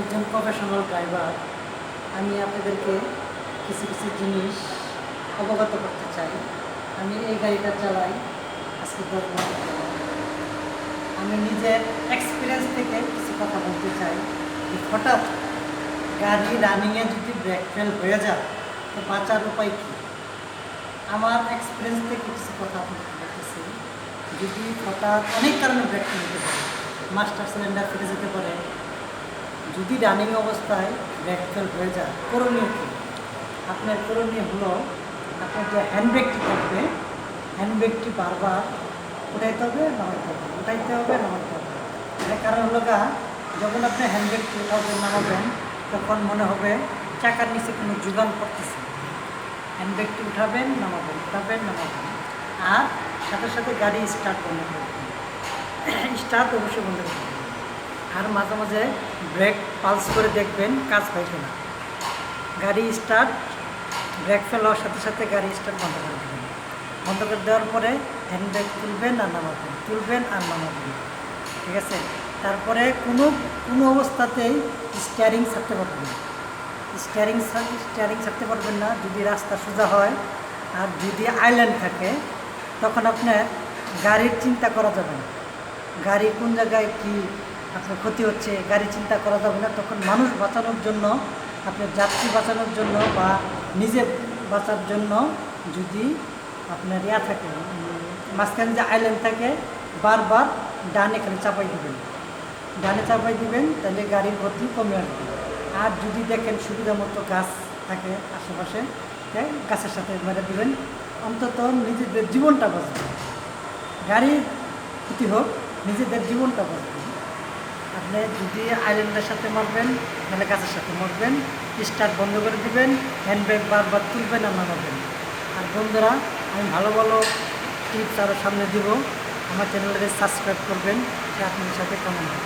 একজন professional driver আমি আপনাদেরকে কিছু কিছু জিনিস অবগত করতে চাই। আমি এই গাড়িটা চালাই আজকে আমি নিজের এক্সপিরিয়েন্স থেকে কিছু কথা বলতে চাই। যে হঠাৎ গাড়ি রানিংয়ে যদি ব্রেক ফেল হয়ে যায়, তো বাঁচার উপায় কী? আমার এক্সপিরিয়েন্স থেকে কিছু কথা বলতেছি। যদি হঠাৎ অনেক কারণে ব্রেক ফেল হতে পারে মাস্টার সিলিন্ডার ফেটে যেতে পারে যদি রানিং অবস্থায় ব্রেক ফেল হয়ে যায়, করণীয় কী? আপনার করণীয় হলো আপনার যে হ্যান্ডব্রেকটি থাকবে হ্যান্ডব্রেকটি বারবার উঠাইতে হবে, নামাইতে হবে। উঠাইতে হবে, নামাইতে হবে। এর কারণ হলো গা, যখন আপনি হ্যান্ডব্রেকটি উঠাবেন, নামাবেন, তখন মনে হবে চাকার নিচে কোনো যোগান করতেছে হ্যান্ডব্রেকটি উঠাবেন, নামাবেন উঠাবেন, নামাবেন। আর সাথে সাথে গাড়ি স্টার্ট বন্ধ করবেন স্টার্ট অবশ্যই বন্ধ করবেন আর মাঝে মাঝে ব্রেক পালস করে দেখবেন কাজ হয় কিনা। গাড়ি স্টার্ট ব্রেক ফেল হওয়ার সাথে সাথে গাড়ি স্টার্ট বন্ধ করে দেবেন। বন্ধ করে দেওয়ার পরে হ্যান্ড ব্রেক তুলবেন আর নামাবেন তুলবেন আর নামাবেন ঠিক আছে? তারপরে কোনো কোনো অবস্থাতেই স্টিয়ারিং ছাড়তে পারবেন না। স্টিয়ারিং স্টিয়ারিং ছাড়তে পারবেন না। যদি রাস্তা সোজা হয় আর যদি আইল্যান্ড থাকে, তখন আপনার গাড়ির চিন্তা করা যাবে না। গাড়ি কোন জায়গায় কি আপনার ক্ষতি হচ্ছে, গাড়ি চিন্তা করা যাবে না, তখন মানুষ বাঁচানোর জন্য, আপনার যাত্রী বাঁচানোর জন্য বা নিজে বাঁচার জন্য যদি আপনার ইয়া থাকে, মাঝখানে যে আইল্যান্ড থাকে, বারবার ডানে খালি চাপাই দেবেন। ডানে চাপাই দিবেন, তাহলে গাড়ির গতি কমে আসবে। আর যদি দেখেন সুবিধা মতো গাছ থাকে আশেপাশে গাছের সাথে মেরে দিবেন, অন্তত নিজেদের জীবনটা বাঁচবে। গাড়ির ক্ষতি হোক, নিজেদের জীবনটা বাঁচবে। আপনি যদি আইল্যান্ডের সাথে মারবেন মানে গাছের সাথে মারবেন, স্টার্ট বন্ধ করে দিবেন, হ্যান্ডব্যাগ বারবার তুলবেন আর নামাবেন। আর বন্ধুরা, আমি ভালো ভালো টিপস আরও সামনে দিব। আমার চ্যানেলটাকে সাবস্ক্রাইব করবেন আপনাদের সাথে কেমন হয়